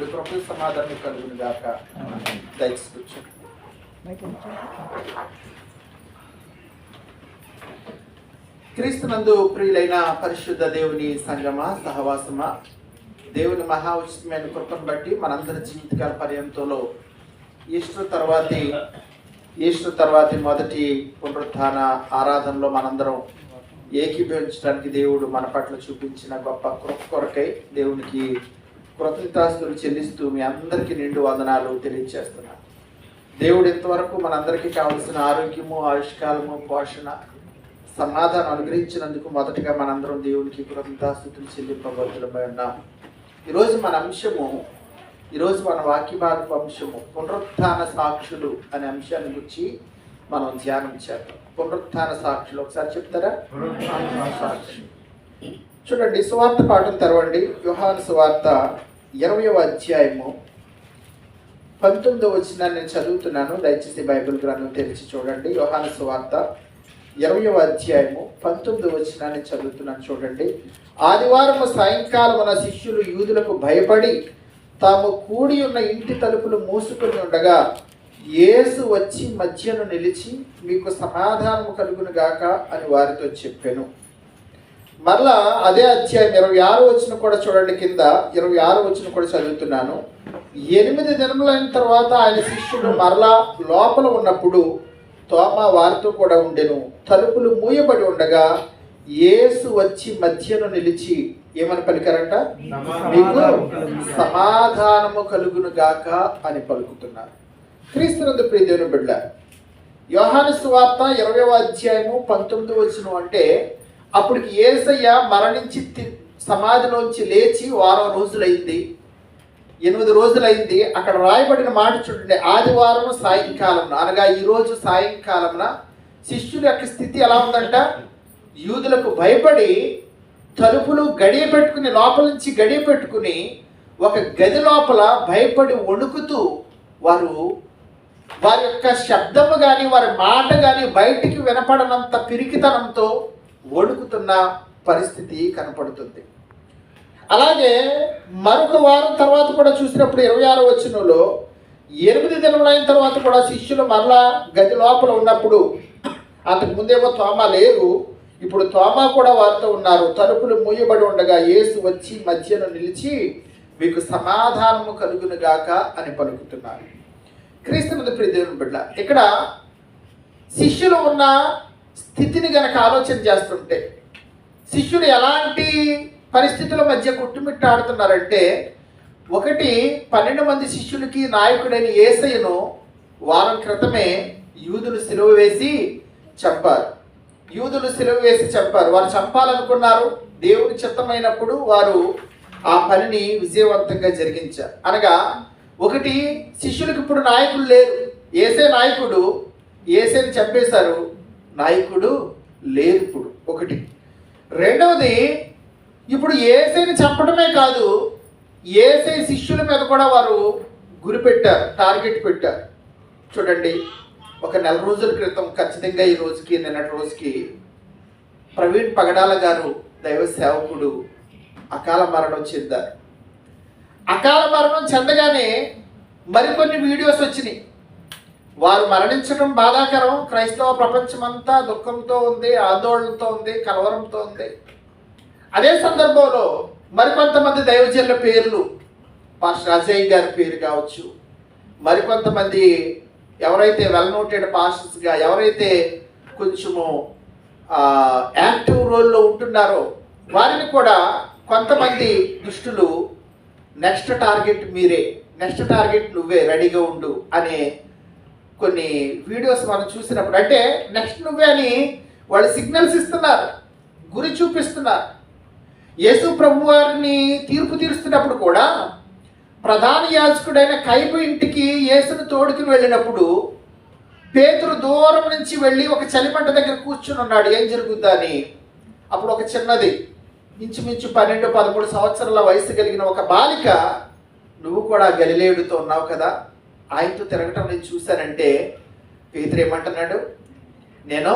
దేవుడి కృప సమాధానం కలుగును గాక దయచేసి. క్రీస్తునందు ప్రియులైన పరిశుద్ధ దేవుని సంగమ సహవాసమా దేవుని మహా ఉచితమైన కృపను బట్టి మనందరి జీవితకాల పర్యంతంలో ఈస్టర్ తర్వాతి ఈస్టర్ తర్వాతి మొదటి పునరుత్థాన ఆరాధనలో మనందరం ఏకీభవించడానికి దేవుడు మన పట్ల చూపించిన గొప్ప కృప కొరకై దేవునికి కృతజ్ఞతాస్తులు చెల్లిస్తూ మీ అందరికీ నిండు వందనాలు తెలియజేస్తున్నాను. దేవుడు ఇంతవరకు మనందరికీ కావలసిన ఆరోగ్యము ఆయుష్కాలము పోషణ సమాధానం అనుగ్రహించినందుకు మొదటగా మనందరం దేవునికి కృతజ్ఞతాస్తుతులు చెల్లింపబడుతులమై ఉన్నాం. ఈరోజు మన అంశము ఈరోజు మన వాక్యభాగపు అంశము పునరుత్థాన సాక్షులు అనే అంశాన్ని గురించి మనం ధ్యానం చేద్దాం. పునరుత్థాన సాక్షులు ఒకసారి చెప్తారా? సాక్షి చూడండి సువార్త పాఠం తెరవండి. యుహాన్ సువార్త ఇరవయవ అధ్యాయము పంతొమ్మిదో వచ్చిన నేను చదువుతున్నాను. దయచేసి బైబిల్ గ్రంథం తెరిచి చూడండి. యోహాన సువార్త ఇరవయవ అధ్యాయము పంతొమ్మిదో వచ్చినాన్ని చదువుతున్నాను చూడండి. ఆదివారం సాయంకాలమున శిష్యులు యూదులకు భయపడి తాము కూడి ఉన్న ఇంటి తలుపులు మూసుకొని ఉండగా యేసు వచ్చి మధ్యను నిలిచి మీకు సమాధానము కలుగును గాక అని వారితో చెప్పాను. మరలా అదే అధ్యాయం ఇరవై ఆరు వచ్చిన కూడా చూడండి కింద ఇరవై ఆరు వచ్చిన కూడా చదువుతున్నాను. ఎనిమిది దినములైన తర్వాత ఆయన శిష్యుడు మరలా లోపల ఉన్నప్పుడు తోమ వారితో కూడా ఉండెను. తలుపులు మూయబడి ఉండగా యేసు వచ్చి మధ్యను నిలిచి ఏమని పలికారంట? మీకు సమాధానము కలుగును గాక అని పలుకుతున్నారు. క్రీస్తునందు ప్రియదేవుని బిడ్డ యోహాను సువార్త ఇరవై అధ్యాయము పంతొమ్మిది వచ్చిన అంటే అప్పటికి ఏసయ్య మరణించి సమాధిలోంచి లేచి వారం రోజులైంది. ఎనిమిది రోజులైంది. అక్కడ రాయబడిన మాట చూడండి. ఆదివారం సాయంకాలం అనగా ఈరోజు రోజు సాయంకాలంన శిష్యుల యొక్క స్థితి ఎలా ఉందంట? యూదులకు భయపడి తలుపులు గడియ పెట్టుకుని లోపల నుంచి గడియ పెట్టుకుని ఒక గది లోపల భయపడి వణుకుతూ వారు వారి యొక్క శబ్దము కానీ వారి మాట కానీ బయటికి వినపడనంత పిరికితనంతో వణుకుతున్న పరిస్థితి కనపడుతుంది. అలాగే మరొక వారం తర్వాత కూడా చూసినప్పుడు ఇరవై ఆరు వచ్చినలో ఎనిమిది దినములైన తర్వాత కూడా శిష్యులు మరలా గది లోపల ఉన్నప్పుడు అంతకు ముందేమో తోమ లేరు. ఇప్పుడు తోమ కూడా వారితో ఉన్నారు. తలుపులు మూయబడి ఉండగా యేసు వచ్చి మధ్యను నిలిచి మీకు సమాధానము కలుగును గాక అని పలుకుతున్నారు. క్రీస్తునందు ప్రియ దేవుని బిడ్డ ఇక్కడ శిష్యులు ఉన్న స్థితిని గనక ఆలోచన చేస్తుంటే శిష్యుడు ఎలాంటి పరిస్థితుల మధ్య కొట్టుమిట్టాడుతున్నారంటే ఒకటి పన్నెండు మంది శిష్యులకి నాయకుడైన ఏసయ్యను వారం క్రితమే యూదులు సిలువ వేసి చంపారు. యూదులు సిలువ వేసి చంపారు. వారు చంపాలనుకున్నారు. దేవుని చిత్తమైనప్పుడు వారు ఆ పనిని విజయవంతంగా జరిగించారు. అనగా ఒకటి శిష్యులకు ఇప్పుడు నాయకులు లేరు. ఏసే నాయకుడు ఏసేని చంపేశారు. నాయకుడు లేదు ఇప్పుడు ఒకటి. రెండవది ఇప్పుడు ఏసైని చంపడమే కాదు ఏసై శిష్యుల మీద కూడా వారు గురి పెట్టారు టార్గెట్ పెట్టారు. చూడండి ఒక నెల రోజుల క్రితం ఖచ్చితంగా ఈ రోజుకి నిన్నటి రోజుకి ప్రవీణ్ పగడాల గారు దైవ సేవకుడు అకాల మరణం చెందారు. అకాల మరణం చెందగానే మరికొన్ని వీడియోస్ వచ్చినాయి. వారు మరణించడం బాధాకరం. క్రైస్తవ ప్రపంచమంతా దుఃఖంతో ఉంది ఆందోళనతో ఉంది కలవరంతో ఉంది. అదే సందర్భంలో మరికొంతమంది దైవజనుల పేర్లు పాస్టర్ అజయ్ గారి పేరు కావచ్చు. మరికొంతమంది ఎవరైతే వెల్ నోటెడ్ పాస్టర్స్గా ఎవరైతే కొంచెము యాక్టివ్ రోల్లో ఉంటున్నారో వారిని కూడా కొంతమంది దుష్టులు నెక్స్ట్ టార్గెట్ మీరే నెక్స్ట్ టార్గెట్ నువ్వే రెడీగా ఉండు అనే కొన్ని వీడియోస్ మనం చూసినప్పుడు అంటే నెక్స్ట్ నువ్వే అని వాళ్ళు సిగ్నల్స్ ఇస్తున్నారు గురి చూపిస్తున్నారు. యేసు ప్రభు వారిని తీర్పు తీరుస్తున్నప్పుడు కూడా ప్రధాన యాజకుడైన కైపు ఇంటికి యేసును తోడుకుని వెళ్ళినప్పుడు పేతురు దూరం నుంచి వెళ్ళి ఒక చలిమంట దగ్గర కూర్చుని ఉన్నాడు. ఏం జరుగుద్దని అని? అప్పుడు ఒక చిన్నది ఇంచుమించు పన్నెండు పదమూడు సంవత్సరాల వయసు కలిగిన ఒక బాలిక నువ్వు కూడా గలిలేడుతో ఉన్నావు కదా? ఆయనతో తిరగటం నేను చూశానంటే పేతురు ఏమంటున్నాడు? నేను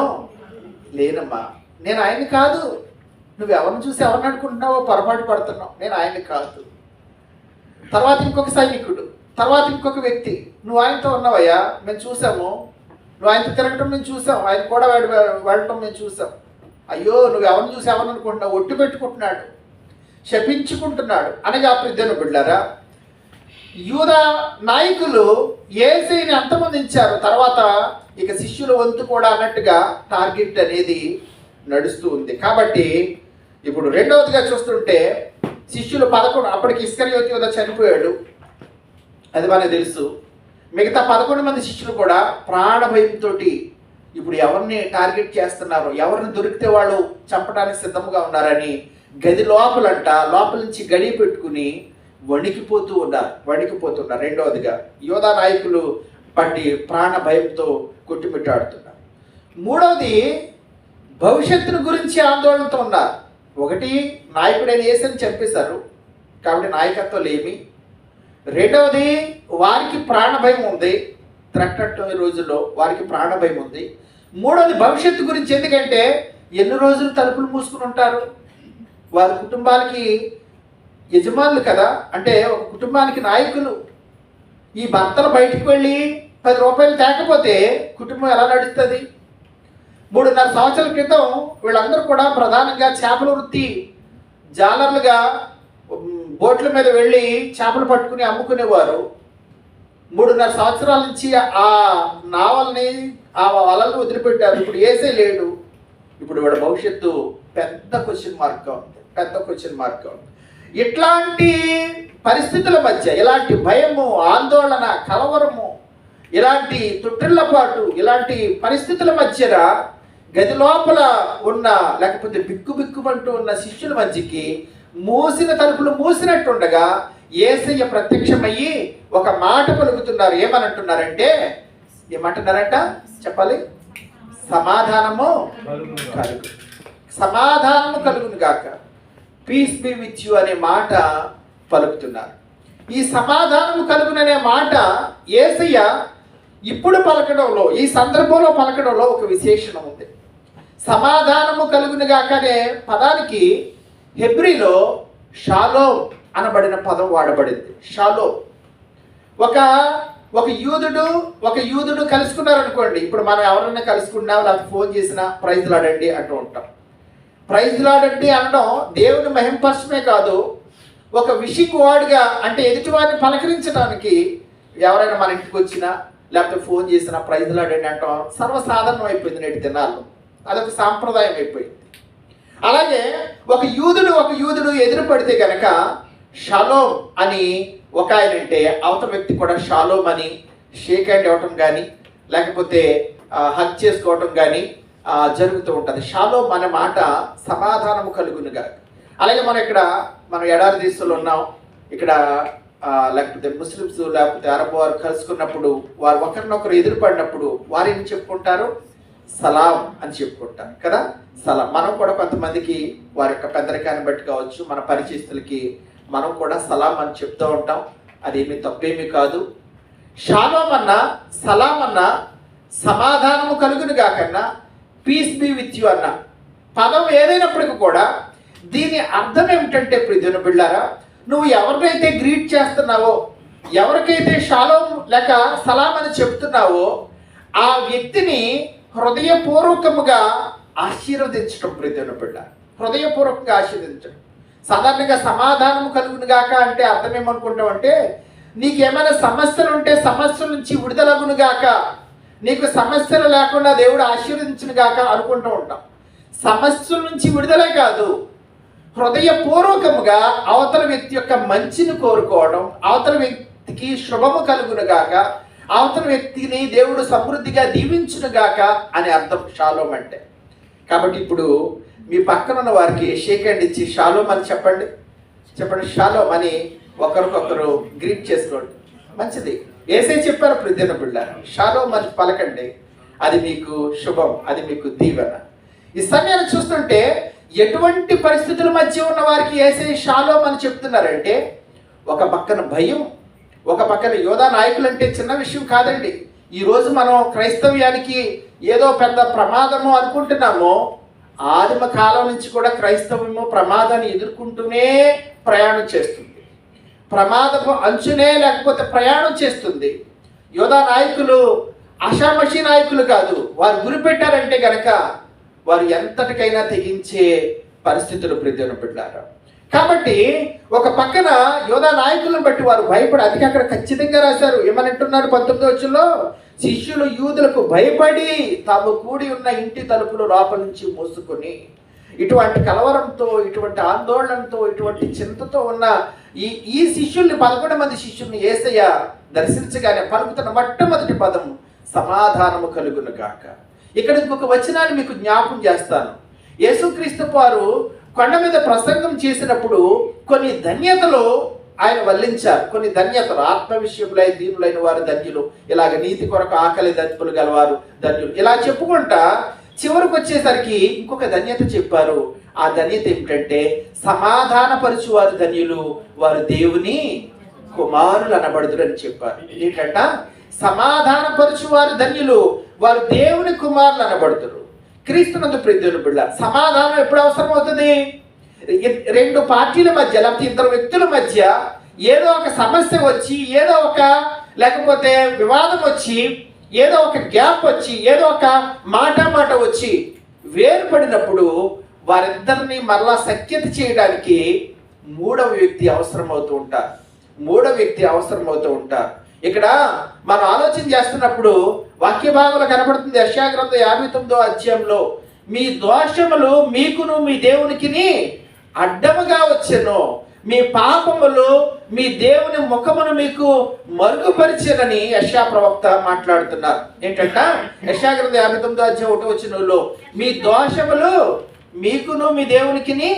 లేనమ్మా నేను ఆయన కాదు. నువ్వు ఎవరిని చూసి ఎవరిని అనుకుంటున్నావో పొరపాటు పడుతున్నావు. నేను ఆయన కాదు. తర్వాత ఇంకొక సైనికుడు తర్వాత ఇంకొక వ్యక్తి. నువ్వు ఆయనతో ఉన్నావయ్యా మేము చూసాము నువ్వు ఆయనతో తిరగటం మేము చూసాం ఆయన కూడా వాడి వెళ్ళటం మేము చూసాం అయ్యో నువ్వు ఎవరిని చూసి ఎవరిని అనుకుంటున్నావు? ఒట్టు పెట్టుకుంటున్నాడు. శపించుకుంటున్నాడు. అనగా ప్రిద్దను బిడ్డారా యూద నాయకులు ఏసీని అంతమందించారు తర్వాత ఇక శిష్యుల వంతు కూడా అన్నట్టుగా టార్గెట్ అనేది నడుస్తూ ఉంది. కాబట్టి ఇప్పుడు రెండవదిగా చూస్తుంటే శిష్యులు పదకొండు అప్పటికి ఇస్కరియోతి యోధ చనిపోయాడు. అది మనకు తెలుసు. మిగతా పదకొండు మంది శిష్యులు కూడా ప్రాణ భయంతో ఇప్పుడు ఎవరిని టార్గెట్ చేస్తున్నారు? ఎవరిని దొరికితే వాళ్ళు చంపడానికి సిద్ధంగా ఉన్నారని గది లోపలంట లోపల నుంచి గడి పెట్టుకుని వణికిపోతూ ఉన్నారు వణికిపోతున్నారు. రెండవదిగా యోధా నాయకులు పట్టి ప్రాణ భయంతో కొట్టుమిట్టాడుతున్నారు. మూడవది భవిష్యత్తును గురించి ఆందోళనతో ఉన్నారు. ఒకటి నాయకుడైన ఏసని చంపేశారు కాబట్టి నాయకత్వం లేమి. రెండవది వారికి ప్రాణ భయం ఉంది. త్రట్టం రోజుల్లో వారికి ప్రాణ భయం ఉంది. మూడవది భవిష్యత్తు గురించి ఎందుకంటే ఎన్ని రోజులు తలుపులు మూసుకుని ఉంటారు? వారి కుటుంబాలకి యజమానులు కదా? అంటే ఒక కుటుంబానికి నాయకులు. ఈ భర్తలు బయటికి వెళ్ళి పది రూపాయలు తేకపోతే కుటుంబం ఎలా నడుస్తుంది? మూడున్నర సంవత్సరాల క్రితం వీళ్ళందరూ కూడా ప్రధానంగా చేపల వృత్తి జాలర్లుగా బోట్ల మీద వెళ్ళి చేపలు పట్టుకుని అమ్ముకునేవారు. మూడున్నర సంవత్సరాల నుంచి ఆ నావల్ని ఆ వలలను వదిలిపెట్టారు. ఇప్పుడు ఏసే లేడు. ఇప్పుడు వీళ్ళ భవిష్యత్తు పెద్ద క్వశ్చన్ మార్క్గా ఉంది. పెద్ద క్వశ్చన్ మార్క్గా ఉంది. ఇట్లాంటి పరిస్థితుల మధ్య ఇలాంటి భయము ఆందోళన కలవరము ఇలాంటి తొట్టిళ్ళపాటు ఇలాంటి పరిస్థితుల మధ్యన గది లోపల ఉన్న లేకపోతే బిక్కు బిక్కుమంటూ ఉన్న శిష్యుల మధ్యకి మూసిన తలుపులు మూసినట్టుండగా ఏసయ్య ప్రత్యక్షమయ్యి ఒక మాట పలుకుతున్నారు. ఏమనంటున్నారంటే ఏమంటున్నారంట? చెప్పాలి. సమాధానము కలుగు. సమాధానము కలుగును గాక. పీస్ బి విత్ యు అనే మాట పలుకుతున్నారు. ఈ సమాధానము కలుగుననే మాట ఏసయ్య ఇప్పుడు పలకడంలో ఈ సందర్భంలో పలకడంలో ఒక విశేషణం ఉంది. సమాధానము కలుగును అనే పదానికి హెబ్రిలో షాలో అనబడిన పదం వాడబడింది. షాలో. ఒక ఒక యూదుడు ఒక యూదుడు కలుసుకున్నారనుకోండి ఇప్పుడు మనం ఎవరైనా కలుసుకున్నా లేకపోతే ఫోన్ చేసినా ప్రైజ్లు అడండి అంటూ ఉంటాం. ప్రైజ్ లాడండి అనడం దేవుని మహింపరచమే కాదు. ఒక విషింగ్ వాడుగా అంటే ఎదుటివారిని పలకరించడానికి ఎవరైనా మన ఇంటికి వచ్చినా లేకపోతే ఫోన్ చేసినా ప్రైజ్ లాడండి అంటాం. సర్వసాధారణం అయిపోయింది నేటి దినాల్లో. అదొక సాంప్రదాయం అయిపోయింది. అలాగే ఒక యూదుడు ఒక యూదుడు ఎదురు పడితే కనుక షాలోం అని ఒక ఆయన అంటే అవతల వ్యక్తి కూడా షాలోం అని షేక్ హ్యాండ్ ఇవ్వటం కానీ లేకపోతే హక్ చేసుకోవటం కానీ జరుగుతూ ఉంటుంది. షాలో అనే మాట సమాధానము కలుగునుగా. అలాగే మనం ఇక్కడ మనం ఎడారి దేశంలో ఉన్నాం. ఇక్కడ లేకపోతే ముస్లిమ్స్ లేకపోతే అరబ్ వారు కలుసుకున్నప్పుడు వారు ఒకరినొకరు ఎదురుపడినప్పుడు వారు ఏం చెప్పుకుంటారు? సలాం అని చెప్పుకుంటారు కదా? సలాం. మనం కూడా కొంతమందికి వారి యొక్క పెద్దరికాన్ని బట్టి కావచ్చు మన పరిచయస్తులకి మనం కూడా సలాం అని చెప్తూ ఉంటాం. అదేమి తప్పేమీ కాదు. షాలోం అన్నా సలాం అన్న సమాధానము కలుగును కాకన్నా పీస్ బి విత్ యు అన్న. పదం ఏదైనప్పటికీ కూడా దీని అర్థం ఏమిటంటే ప్రిధున బిళ్ళారా నువ్వు ఎవరినైతే గ్రీట్ చేస్తున్నావో ఎవరికైతే షాలోం లేక సలాం అని చెప్తున్నావో ఆ వ్యక్తిని హృదయపూర్వకముగా ఆశీర్వదించడం ప్రతిన బిళ్ళ హృదయపూర్వకంగా ఆశీర్వదించడం సాధారణంగా సమాధానం కలుగును గాక అంటే అర్థం ఏమనుకుంటాం అంటే నీకేమైనా సమస్యలు ఉంటే సమస్యల నుంచి విడుదలగునుగాక నీకు సమస్యలు లేకుండా దేవుడు ఆశీర్వదించిన గాక అనుకుంటూ ఉంటాం. సమస్యల నుంచి విడుదలే కాదు హృదయపూర్వకముగా అవతల వ్యక్తి యొక్క మంచిని కోరుకోవడం అవతల వ్యక్తికి శుభము కలుగును గాక అవతల వ్యక్తిని దేవుడు సమృద్ధిగా దీవించును గాక అని అర్థం షాలోం అంటే. కాబట్టి ఇప్పుడు మీ పక్కన ఉన్న వారికి షేక్ హ్యాండ్ ఇచ్చి షాలోం అని చెప్పండి. చెప్పండి షాలోం అని ఒకరికొకరు గ్రీట్ చేసుకోండి. మంచిది. ఏసే చెప్పారు ప్రదిన బిళ్ళ షాలో అని పలకండి అది మీకు శుభం అది మీకు దీవెన. ఈ సమయాన్ని చూస్తుంటే ఎటువంటి పరిస్థితుల మధ్య ఉన్న వారికి ఏసే షాలో అని చెప్తున్నారంటే ఒక పక్కన భయం ఒక పక్కన యోధా నాయకులు అంటే చిన్న విషయం కాదండి. ఈరోజు మనం క్రైస్తవ్యానికి ఏదో పెద్ద ప్రమాదము అనుకుంటున్నామో ఆదిమ కాలం నుంచి కూడా క్రైస్తవము ప్రమాదాన్ని ఎదుర్కొంటూనే ప్రయాణం చేస్తుంది. ప్రమాదపు అంచునే లేకపోతే ప్రయాణం చేస్తుంది. యోధా నాయకులు ఆషామషి నాయకులు కాదు వారు గురి పెట్టారంటే గనక వారు ఎంతటికైనా తెగించే పరిస్థితులు ప్రతిదిన పెట్టారు. కాబట్టి ఒక పక్కన యోధా నాయకులను బట్టి వారు భయపడి అది అక్కడ ఖచ్చితంగా రాశారు. ఏమనంటున్నారు పంతొమ్మిది వచ్చుల్లో శిష్యులు యూదులకు భయపడి తాము కూడి ఉన్న ఇంటి తలుపులు లోపల నుంచి మూసుకొని ఇటువంటి కలవరంతో ఇటువంటి ఆందోళనతో ఇటువంటి చింతతో ఉన్న ఈ ఈ శిష్యుల్ని పదకొండు మంది శిష్యుల్ని ఏసయ్య దర్శించగానే పలుకుతున్న మొట్టమొదటి పదము సమాధానము కలుగును గాక. ఇక్కడ ఇంకొక వచనాన్ని మీకు జ్ఞాపం చేస్తాను. యేసుక్రీస్తు వారు కొండ మీద ప్రసంగం చేసినప్పుడు కొన్ని ధన్యతలు ఆయన వల్లించారు. కొన్ని ధన్యతలు ఆత్మ విషయములై దీనులైన వారు ధన్యులు. ఇలాగ నీతి కొరకు ఆకలి దప్పులు గలవారు ధన్యులు. ఇలా చెప్పుకుంటా చివరికి వచ్చేసరికి ఇంకొక ధన్యత చెప్పారు. ఆ ధన్యత ఏమిటంటే సమాధానపరచు వారు ధన్యులు వారు దేవుని కుమారులు అనబడుదురు అని చెప్పారు. ఏంటంట? సమాధానపరచు వారు ధన్యులు వారు దేవుని కుమారులు అనబడుతురు. క్రీస్తునందు ప్రతిని బిళ్ళ సమాధానం ఎప్పుడు అవసరం అవుతుంది రెండు పార్టీల మధ్య లేకపోతే ఇద్దరు వ్యక్తుల మధ్య ఏదో ఒక సమస్య వచ్చి ఏదో ఒక లేకపోతే వివాదం వచ్చి ఏదో ఒక గ్యాప్ వచ్చి ఏదో ఒక మాట మాట వచ్చి వేరుపడినప్పుడు వారిద్దరిని మరలా సఖ్యత చేయడానికి మూడవ వ్యక్తి అవసరం అవుతూ ఉంటారు. మూడవ వ్యక్తి అవసరం అవుతూ ఉంటారు. ఇక్కడ మనం ఆలోచన చేస్తున్నప్పుడు వాక్య భాగంలో కనబడుతుంది యశాగ్రంథ యాభై తొమ్మిదో అధ్యాయంలో మీ దోషములు మీకును మీ దేవునికిని అడ్డముగా వచ్చెను. మీ పాపములు మీ దేవుని ముఖమును మీకు మరుగుపరిచేదని యశా ప్రవక్త మాట్లాడుతున్నారు. ఏంటంట? యశాగ్రంథ యాభై తొమ్మిదో అధ్యాయం ఒకటి వచ్చినలో మీ దోషములు మీకును మీ దేవునికిని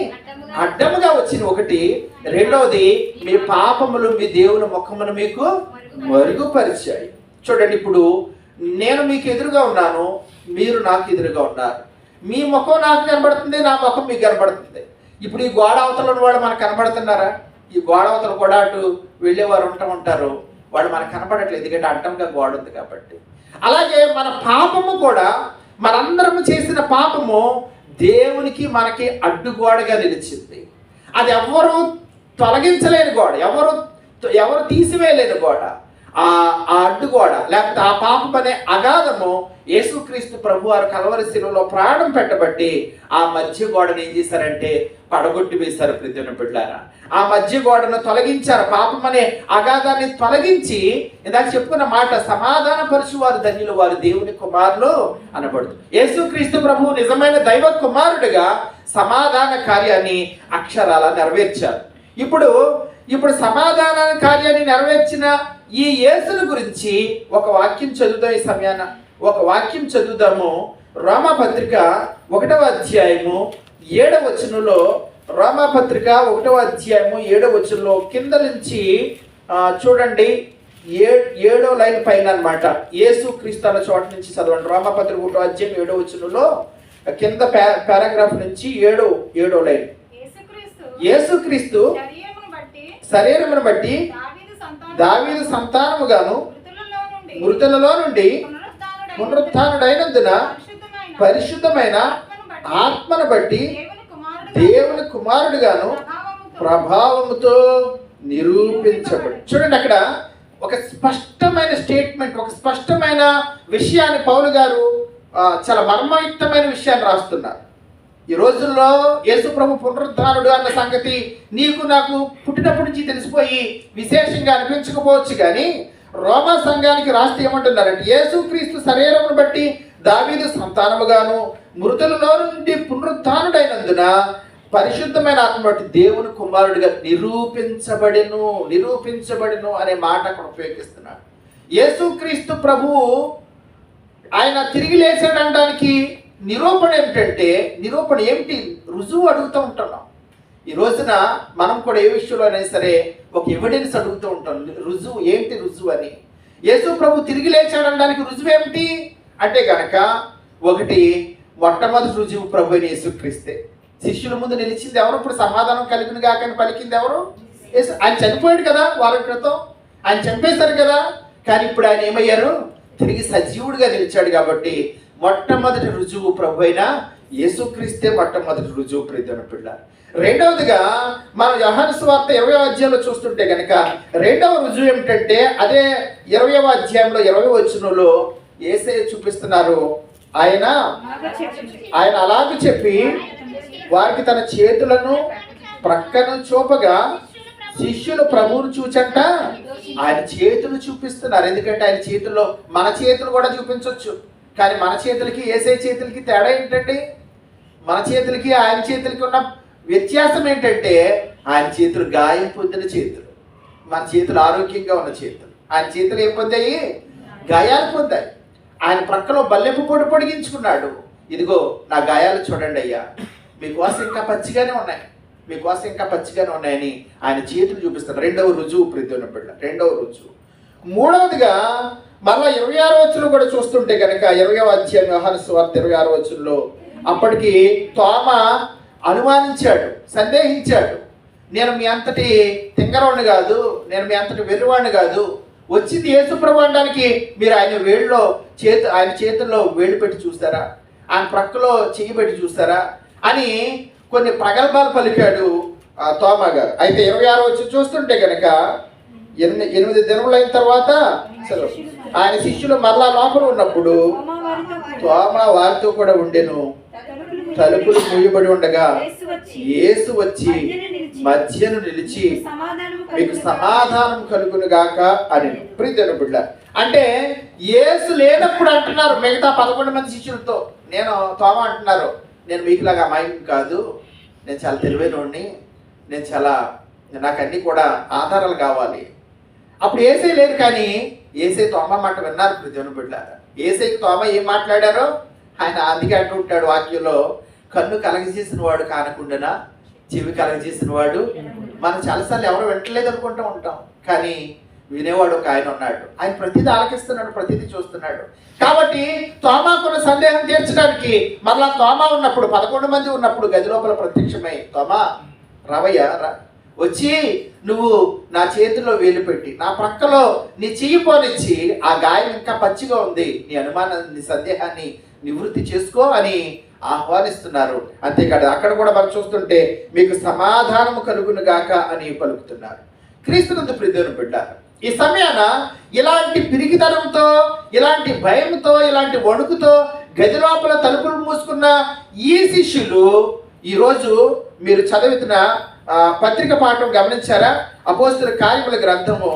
అడ్డముగా వచ్చిన ఒకటి రెండవది మీ పాపములు మీ దేవుని ముఖమును మీకు మరుగుపరిచాయి. చూడండి ఇప్పుడు నేను మీకు ఎదురుగా ఉన్నాను మీరు నాకు ఎదురుగా ఉన్నారు. మీ ముఖం నాకు కనబడుతుంది నా ముఖం మీకు కనబడుతుంది. ఇప్పుడు ఈ గోడ అవతల వాళ్ళు మనకు కనబడుతున్నారా? ఈ గోడ అవతల కూడా అటు వెళ్ళేవారు ఉంటా ఉంటారు. వాళ్ళు మనకు కనబడట్లేదు ఎందుకంటే అడ్డంగా గోడ ఉంది కాబట్టి. అలాగే మన పాపము కూడా మనందరము చేసిన పాపము దేవునికి మనకి అడ్డుగోడగా నిలిచింది. అది ఎవరు తొలగించలేని గోడ. ఎవరు ఎవరు తీసివేయలేని గోడ. ఆ ఆ అడ్డుగోడ లేకపోతే ఆ పాపం అనే అగాధము యేసుక్రీస్తు ప్రభు వారు కలవరి శిలువలో ప్రాణం పెట్టబట్టి ఆ మధ్య గోడను ఏం చేశారంటే పడగొట్టి వేశారు ప్రతిన బిడ్డారా. ఆ మధ్య గోడను తొలగించారు. పాపం అనే అగాధాన్ని తొలగించి ఇందాక చెప్పుకున్న మాట సమాధాన పరుచు వారు ధన్యులు వారు దేవుని కుమారులు అనబడుతుంది యేసుక్రీస్తు ప్రభువు నిజమైన దైవ కుమారుడిగా సమాధాన కార్యాన్ని అక్షరాల నెరవేర్చారు. ఇప్పుడు ఇప్పుడు సమాధాన కార్యాన్ని నెరవేర్చిన ఈ యేసుని గురించి ఒక వాక్యం చదువుదాం ఈ సమయాన. ఒక వాక్యం చదువుదాము. రోమపత్రిక ఒకటవ అధ్యాయము ఏడవ వచనంలో రోమపత్రిక ఒకటవ అధ్యాయము ఏడవ వచనంలో కింద నుంచి చూడండి. ఏ ఏడో లైన్ పైన అనమాట యేసు క్రీస్తాల చోట నుంచి చదవండి. రోమపత్రిక ఒకటో అధ్యాయం ఏడో వచనంలో కింద పారాగ్రాఫ్ నుంచి ఏడో ఏడో లైన్. యేసుక్రీస్తు శరీరమును బట్టి దావీదు సంతానముగాను మృతులలో నుండి పునరుత్డైనందున పరిశుద్ధమైన ఆత్మను బట్టి దేవుని కుమారుడుగాను ప్రభావముతో నిరూపించబడి. చూడండి అక్కడ ఒక స్పష్టమైన స్టేట్మెంట్ ఒక స్పష్టమైన విషయాన్ని పౌలు గారు చాలా మర్మయుక్తమైన విషయాన్ని రాస్తున్నారు. ఈ రోజుల్లో యేసుప్రభు పునరుద్ధానుడు అన్న సంగతి నీకు నాకు పుట్టినప్పటి నుంచి తెలిసిపోయి విశేషంగా అనిపించకపోవచ్చు కానీ రోమా సంఘానికి రాస్తే ఏమంటున్నారంటే యేసుక్రీస్తు శరీరమును బట్టి దావీదు సంతానముగాను మృతులలో నుండి పునరుద్ధానుడైనందున పరిశుద్ధమైన ఆత్మ బట్టి దేవుని కుమారుడిగా నిరూపించబడెను నిరూపించబడెను అనే మాట అక్కడ ఉపయోగిస్తున్నాడు. యేసుక్రీస్తు ప్రభువు ఆయన తిరిగి లేచాడనడానికి నిరూపణ ఏమిటంటే నిరూపణ ఏమిటి? రుజువు అడుగుతూ ఉంటున్నాం. ఈ రోజున మనం కూడా ఏ విషయంలో అయినా సరే ఒక ఎవిడెన్స్ అడుగుతూ ఉంటాం. రుజువు ఏంటి రుజువు అని. యేసు ప్రభు తిరిగి లేచాడనడానికి రుజువు ఏమిటి? అంటే గనక ఒకటి మొట్టమొదటి రుజువు ప్రభు అని యేసుక్రీస్తే. శిష్యుల ముందు నిలిచింది ఎవరు? ఇప్పుడు సమాధానం కలిగిన కాకని పలికింది ఎవరు? ఆయన చనిపోయాడు కదా వారం క్రితం. ఆయన చంపేశారు కదా. కానీ ఇప్పుడు ఆయన ఏమయ్యారు? తిరిగి సజీవుడిగా నిలిచాడు కాబట్టి మొట్టమొదటి రుజువు ప్రభు అయిన యేసుక్రీస్తే మొట్టమొదటి రుజువు ప్రీతన పిల్ల. రెండవదిగా మనం యోహాను వార్త ఇరవై అధ్యాయంలో చూస్తుంటే కనుక రెండవ రుజువు ఏమిటంటే అదే ఇరవై అధ్యాయంలో ఇరవై వచనంలో ఏసే చూపిస్తున్నారు ఆయన ఆయన అలాగ చెప్పి వారికి తన చేతులను ప్రక్కన చూపగా శిష్యులు ప్రభువును చూచంట ఆయన చేతులు చూపిస్తున్నారు. ఎందుకంటే ఆయన చేతుల్లో మన చేతులు కూడా చూపించవచ్చు కానీ మన చేతులకి ఏసే చేతులకి తేడా ఏంటండి? మన చేతులకి ఆయన చేతులకి ఉన్న వ్యత్యాసం ఏంటంటే ఆయన చేతులు గాయం పొందిన చేతులు. మన చేతులు ఆరోగ్యంగా ఉన్న చేతులు. ఆయన చేతులు ఏం పొందాయి? గాయాలు పొందాయి. ఆయన ప్రక్కలో బల్లెపు పొడి పొడిగించుకున్నాడు. ఇదిగో నా గాయాలు చూడండి అయ్యా. మీకోసం ఇంకా పచ్చిగానే ఉన్నాయి. మీకోసం ఇంకా పచ్చిగానే ఉన్నాయని ఆయన చేతులు చూపిస్తారు రెండవ రుజువు ప్రీతి బిడ్డ రెండవ రుజువు. మూడవదిగా మళ్ళా ఇరవై ఆరో వచ్చిన కూడా చూస్తుంటే కనుక ఇరవై అధ్యాయం వ్యవహార స్వార్థ ఇరవై ఆరో వచ్చుల్లో అప్పటికి తోమ అనుమానించాడు సందేహించాడు. నేను మీ అంతటి తింగరవాణ్ణి కాదు నేను మీ అంతటి వెర్రివాణ్ణి కాదు. వచ్చింది యేసుప్రభు అనడానికి మీరు ఆయన వేళ్ళలో చేతు ఆయన చేతుల్లో వేళ్ళు పెట్టి చూస్తారా? ఆయన ప్రక్కలో చెయ్యి పెట్టి చూస్తారా? అని కొన్ని ప్రగల్భాలు పలికాడు తోమ గారు. అయితే ఇరవై ఆరు వచ్చి చూస్తుంటే కనుక ఎనిమిది ఎనిమిది దినములు అయిన తర్వాత సెలవు. ఆయన శిష్యులు మరలా లోపల ఉన్నప్పుడు తోమ వారితో కూడా ఉండెను. తలుపులు మూయబడి ఉండగా యేసు వచ్చి మధ్యను నిలిచి మీకు సమాధానం కలుగును గాక అని ప్రీతను బిడ్డ అంటే యేసు లేనప్పుడు అంటున్నారు మిగతా పదకొండు మంది శిష్యులతో. నేను తోమ అంటున్నారు నేను మీకులాగా అమాయకం కాదు నేను చాలా తెలివైనోడిని నేను చాలా నాకు అన్నీ కూడా ఆధారాలు కావాలి. అప్పుడు ఏసై లేదు కానీ ఏసై తోమ మాట విన్నారు ప్రతివన బిడ్డ ఏసైకి తోమ ఏం మాట్లాడారో? ఆయన అందుకే అంటుంటాడు వాక్యంలో కన్ను కలగజేసిన వాడు కానకుండానా? చెవి కలగజేసిన వాడు మనం చాలాసార్లు ఎవరు వింటలేదు అనుకుంటూ ఉంటాం. కానీ వినేవాడు ఒక ఆయన ఉన్నాడు. ఆయన ప్రతిదీ ఆలకిస్తున్నాడు ప్రతిదీ చూస్తున్నాడు. కాబట్టి తోమాకున్న సందేహం తీర్చడానికి మరలా తోమా ఉన్నప్పుడు పదకొండు మంది ఉన్నప్పుడు గది లోపల ప్రత్యక్షమై తోమా రవయ్య రా. వచ్చి నువ్వు నా చేతిలో వేలు పెట్టి నా ప్రక్కలో నీ చెయ్యి పోనిచ్చి ఆ గాయం ఇంకా పచ్చిగా ఉంది నీ అనుమానాన్ని నీ సందేహాన్ని నివృత్తి చేసుకో అని ఆహ్వానిస్తున్నారు. అంతేకాదు అక్కడ కూడా మనం చూస్తుంటే మీకు సమాధానము కలుగును గాక అని పలుకుతున్నారు. క్రీస్తునందు ప్రిదేను బిడ్డ ఈ సమయాన ఇలాంటి పిరిగితనంతో ఇలాంటి భయంతో ఇలాంటి వణుకుతో గది లోపల తలుపులు మూసుకున్న ఈ శిష్యులు ఈరోజు మీరు చదువుతున్న పత్రిక పాఠం గమనించారా? అపోస్తుల కార్యముల గ్రంథము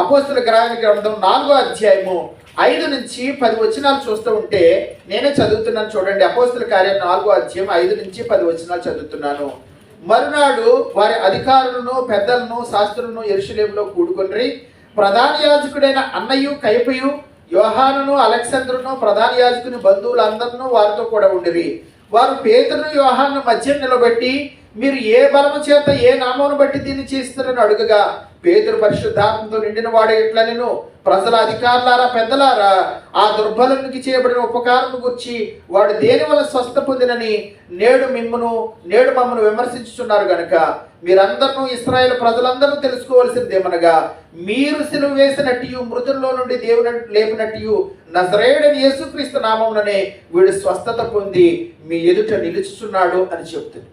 అపోస్తుల గ్రంథ గ్రంథం నాలుగో అధ్యాయము ఐదు నుంచి పది వచనాలు చూస్తూ ఉంటే నేనే చదువుతున్నాను చూడండి. అపోస్తుల కార్యం నాలుగో అధ్యాయం ఐదు నుంచి పది వచనాలు చదువుతున్నాను. మరునాడు వారి అధికారులను పెద్దలను శాస్త్రులను ఎరుషలేములో కూడుకొని ప్రధాన యాజకుడైన అన్నయ్యు కైపయు యోహానును అలెక్సాంద్రును ప్రధాన యాజకుని బంధువులందరినూ వారితో కూడా ఉండిరి. వారు పేతును యోహాను మధ్య నిలబెట్టి మీరు ఏ బలము చేత ఏ నామమును బట్టి దీన్ని చేస్తారని అడుగగా పేదరు పరిశుద్ధాత్మతో నిండిన వాడే ఎట్లా నేను ప్రజల అధికారులారా పెద్దలారా ఆ దుర్బలునికి చేయబడిన ఉపకారం గురించి వాడు దేని వల్ల స్వస్థ పొందినని నేడు మిమ్మను నేడు మమ్మను విమర్శించుచున్నారు గనుక మీరందరూ ఇస్రాయేల్ ప్రజలందరూ తెలుసుకోవలసిందేమనగా మీరు సిలువ వేసినట్టు మృతుల్లో నుండి దేవుని లేపినట్టు నజరేయుడని యేసుక్రీస్తు నామంలోనే వీడు స్వస్థత పొంది మీ ఎదుట నిలుచుచున్నాడు అని చెప్తుంది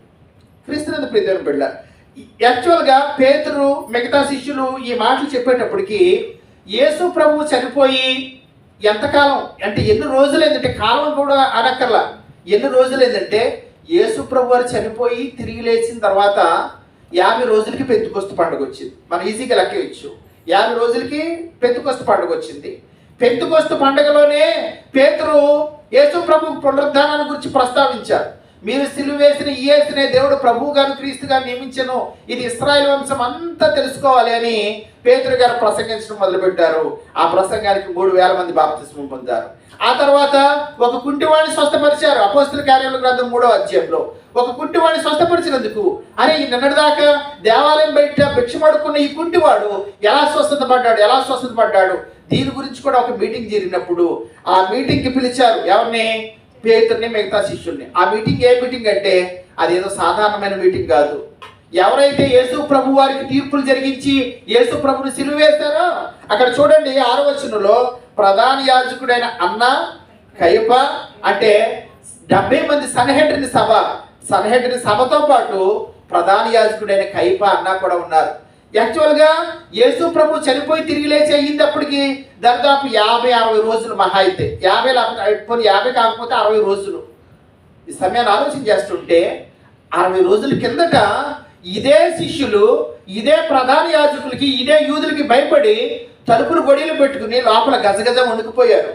క్రీస్తునందు ప్రియమైన బిడ్డ యాక్చువల్గా పేతురు మిగతా శిష్యులు ఈ మాటలు చెప్పేటప్పటికి యేసు ప్రభు చనిపోయి ఎంతకాలం? అంటే ఎన్ని రోజులైందంటే కాలం కూడా అడక్కర్లా ఎన్ని రోజులైందంటే యేసు ప్రభు వారు చనిపోయి తిరిగి లేచిన తర్వాత యాభై రోజులకి పెంతుకొస్తు పండుగ వచ్చింది మనం ఈజీగా లెక్కవచ్చు యాభై రోజులకి పెంతుకొస్తు పండుగ వచ్చింది పెంతుకొస్తు పండుగలోనే పేతురు యేసు ప్రభు పునరుద్ధానాన్ని గురించి ప్రస్తావించారు. మీరు సిలువ వేసిన ఈ దేవుడు ప్రభువు గారు క్రీస్తు గారు నియమించను. ఇది ఇస్రాయల్ వంశం అంతా తెలుసుకోవాలి అని పేతురు గారు ప్రసంగించడం మొదలుపెట్టారు. ఆ ప్రసంగానికి మూడు వేల మంది బాప్తిస్మం పొందారు. ఆ తర్వాత ఒక కుంటివాణి స్వస్థపరిచారు. అపోస్తుల కార్యాల గ్రంథం మూడో అధ్యాయంలో. ఒక కుంటివాణి స్వస్థపరిచినందుకు అరే నిన్నటిదాకా దేవాలయం బయట భిక్షమడుకున్న ఈ కుంటివాడు ఎలా స్వస్థత పడ్డాడు ఎలా స్వస్థత పడ్డాడు దీని గురించి కూడా ఒక మీటింగ్ జరిగినప్పుడు ఆ మీటింగ్కి పిలిచారు. ఎవరిని? పేతుర్ని మిగతా శిష్యుల్ని. ఆ మీటింగ్ ఏ మీటింగ్ అంటే అదేదో సాధారణమైన మీటింగ్ కాదు. ఎవరైతే యేసు ప్రభు వారికి తీర్పులు జరిగించి యేసు ప్రభుని సిలువేశారో అక్కడ చూడండి ఆరవచనలో ప్రధాన యాజకుడైన అన్న కయప అంటే డెబ్బై మంది సన్హెడ్రిని సభ సన్హెడ్రిని సభతో పాటు ప్రధాన యాజకుడైన కైప అన్న కూడా ఉన్నారు. యాక్చువల్గా యేసు ప్రభు చనిపోయి తిరిగి లేచి అయ్యిందప్పటికి దాదాపు యాభై అరవై రోజులు మహా అయితే. యాభై లేకపోతే యాభై కాకపోతే అరవై రోజులు. ఈ సమయాన్ని ఆలోచన చేస్తుంటే అరవై రోజుల కిందట ఇదే శిష్యులు ఇదే ప్రధాన యాజకులకి ఇదే యూదులకి భయపడి తలుపులు గొడీలు పెట్టుకుని లోపల గజగజ వణుకుపోయారు.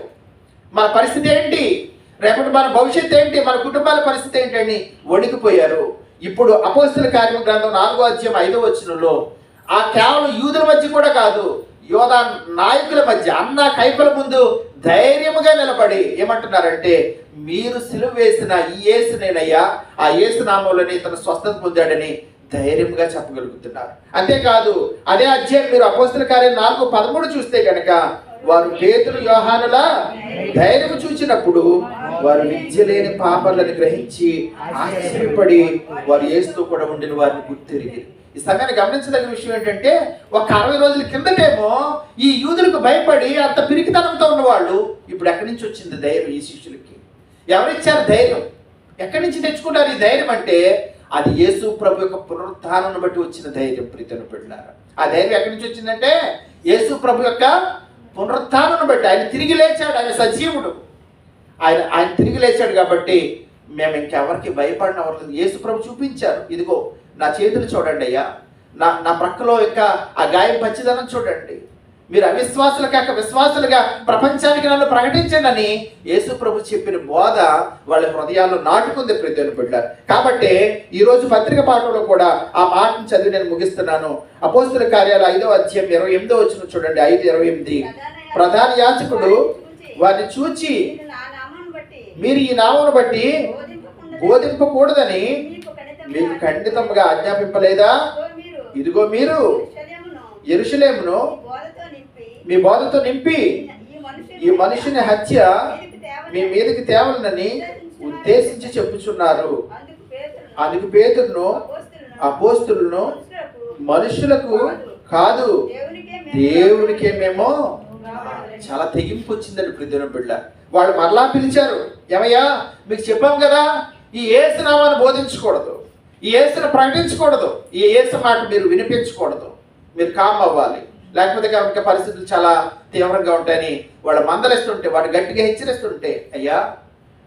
మన పరిస్థితి ఏంటి? రేపటి మన భవిష్యత్తు ఏంటి? మన కుటుంబాల పరిస్థితి ఏంటని వణికిపోయారు. ఇప్పుడు అపోస్తుల కార్యం గ్రంథం నాలుగో అధ్యాయం ఐదో వచ్చినలో ఆ కేవలం యూదుల మధ్య కూడా కాదు యోధా నాయకుల మధ్య అన్న కైపల ముందు ధైర్యముగా నిలబడి ఏమంటున్నారంటే మీరు సిలువ వేసిన ఈ యేసునేనయ్యా ఆ ఏసు నామంలోనే ఇతను స్వస్థత పొందాడని ధైర్యంగా చెప్పగలుగుతున్నారు. అంతేకాదు అదే అధ్యాయం మీరు అపోస్తుల కార్యం నాలుగు పదమూడు చూస్తే కనుక వారు పేతులు యోహానుల ధైర్యం చూచినప్పుడు వారు విద్య లేని పాపర్లను గ్రహించి ఆశ్చర్యపడి వారు ఏస్తూ కూడా ఉండిన వారిని గుర్తిరిగి ఈ సమయాన్ని గమనించదగిన విషయం ఏంటంటే ఒక అరవై రోజుల కిందటేమో ఈ యూదులకు భయపడి అంత పిరికితనంతో ఉన్నవాళ్ళు ఇప్పుడు ఎక్కడి నుంచి వచ్చింది ధైర్యం ఈ శిష్యులకి? ఎవరిచ్చారు ధైర్యం? ఎక్కడి నుంచి తెచ్చుకుంటారు ఈ ధైర్యం అంటే అది యేసు ప్రభు యొక్క పునరుత్థానం బట్టి వచ్చిన ధైర్యం ప్రీతను పెట్టినారు ఆ ధైర్యం ఎక్కడి నుంచి వచ్చిందంటే యేసు ప్రభు యొక్క పునరుత్థానం బట్టి ఆయన తిరిగి లేచాడు ఆయన సజీవుడు. ఆయన ఆయన తిరిగి లేచాడు కాబట్టి మేము ఇంకెవరికి భయపడిన అవసరం యేసు ప్రభు చూపించారు ఇదిగో నా చేతులు చూడండి అయ్యా. నా నా ప్రక్కలో ఇంకా ఆ గాయం పచ్చిదనం చూడండి. మీరు అవిశ్వాసులు కాక విశ్వాసులుగా ప్రపంచానికి నన్ను ప్రకటించండి అని యేసు ప్రభు చెప్పిన బోధ వాళ్ళ హృదయాల్లో నాటుకుంది ప్రతి బిడ్డారు. కాబట్టి ఈ రోజు పత్రిక పాఠంలో కూడా ఆ మాటను చదివి నేను ముగిస్తున్నాను. అపోస్తుల కార్యాలు ఐదో అధ్యాయం ఇరవై ఎనిమిదో వచ్చిన చూడండి ఐదు ఇరవై ఎనిమిది. ప్రధాన యాజకుడు వారిని చూచి మీరు ఈ నామమును బట్టి బోధింపకుండా బోధింపకూడదని మీకు ఖండితంగా ఆజ్ఞాపింపలేదా? ఇదిగో మీరు ఎరుషులేమును మీ బోధతో నింపి ఈ మనిషిని హత్య మీ మీదకి తేవాలని ఉద్దేశించి చెప్పుచున్నారు. అందుకు పేతులను అపోస్తులను మనుషులకు కాదు దేవునికే మేమో చాలా తెగింపు వచ్చిందండి ప్రతిదిన బిడ్డ వాళ్ళు మరలా పిలిచారు ఏమయ్యా మీకు చెప్పాం కదా ఈ ఏసునామాన్ని బోధించకూడదు. ఈ ఏసును ప్రకటించకూడదు. ఈ ఏసు మాట మీరు వినిపించకూడదు. మీరు కామ్ అవ్వాలి. లేకపోతే కనుక పరిస్థితులు చాలా తీవ్రంగా ఉంటాయని వాళ్ళు మందలిస్తుంటే వాడు గట్టిగా హెచ్చరిస్తుంటే అయ్యా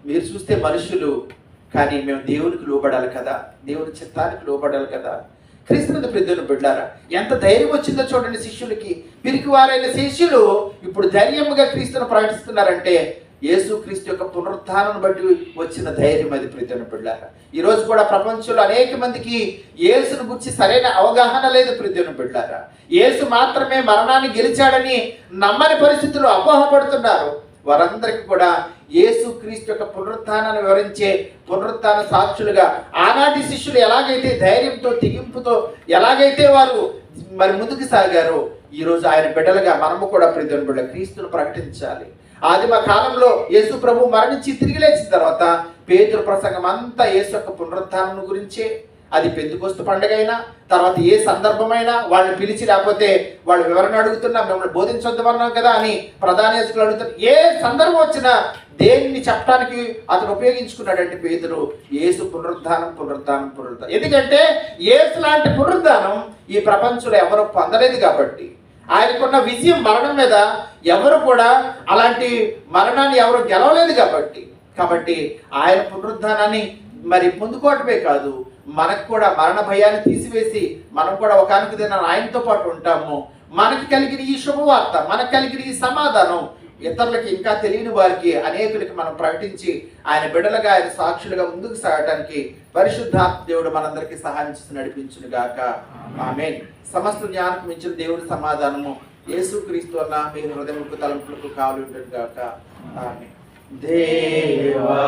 మీరు చూస్తే మనుషులు కానీ మేము దేవునికి లోబడాలి కదా? దేవుని చిత్తానికి లోబడాలి కదా? క్రీస్తుని పెద్దలు బిడ్డారా ఎంత ధైర్యం వచ్చిందో చూడండి శిష్యులకి. పిరికి వారైన శిష్యులు ఇప్పుడు ధైర్యంగా క్రీస్తును ప్రకటిస్తున్నారంటే యేసుక్రీస్తు యొక్క పునరుద్ధానం బట్టి వచ్చిన ధైర్యం అది ప్రీతన బిడ్డారా ఈరోజు కూడా ప్రపంచంలో అనేక మందికి యేసును గురించి సరైన అవగాహన లేదు ప్రీతన బిడ్డారా యేసు మాత్రమే మరణాన్ని గెలిచాడని నమ్మని పరిస్థితులు అపోహపడుతున్నారు. వారందరికీ కూడా యేసు క్రీస్తు యొక్క పునరుత్నాన్ని వివరించే పునరుత్న సాక్షులుగా ఆనాటి శిష్యులు ఎలాగైతే ధైర్యంతో తెగింపుతో ఎలాగైతే వారు మరి ముందుకు సాగారో ఈరోజు ఆయన బిడ్డలుగా మనము కూడా ప్రతి బిడ్డ క్రీస్తును ప్రకటించాలి. ఆదిమ కాలంలో యేసు ప్రభు మరణించి తిరిగి లేచిన తర్వాత పేతురు ప్రసంగం అంతా యేసు యొక్క పునరుత్థానం గురించే. అది పెందుకొస్తు పండుగ అయినా తర్వాత ఏ సందర్భమైనా వాళ్ళని పిలిచి లేకపోతే వాళ్ళు వివరణ అడుగుతున్నా మిమ్మల్ని బోధించొద్దమన్నాం కదా అని ప్రధాన యాజకులు అడుగుతున్నారు ఏ సందర్భం వచ్చినా దేన్ని చెప్పడానికి అతను ఉపయోగించుకున్నాడంటే పేదలు ఏసు పునరుద్ధానం పునరుద్ధానం పునరుద్ధానం. ఎందుకంటే ఏసు లాంటి పునరుద్ధానం ఈ ప్రపంచంలో ఎవరు పొందలేదు కాబట్టి. ఆయనకున్న విజయం మరణం మీద ఎవరు కూడా అలాంటి మరణాన్ని ఎవరు గెలవలేదు కాబట్టి. కాబట్టి ఆయన పునరుద్ధానాన్ని మరి పొందుకోవటమే కాదు మనకు కూడా మరణ భయాన్ని తీసివేసి మనం కూడా ఒకనొక దినాన ఆయనతో పాటు ఉంటాము. మనకి కలిగిన ఈ శుభవార్త మనకు కలిగిన ఈ సమాధానం ఇతరులకి ఇంకా తెలియని వారికి అనేకులకి మనం ప్రకటించి ఆయన బిడలుగా ఆయన సాక్షులుగా ముందుకు సాగటానికి పరిశుద్ధాత్మ దేవుడు మనందరికీ సహాయం చేసి నడిపించును గాక ఆమె సమస్త జ్ఞానం మించిన దేవుడి సమాధానము యేసుక్రీస్తు అన్న మీ హృదయములకు తలంపులకు కావాలి గాక ఆమె దేవా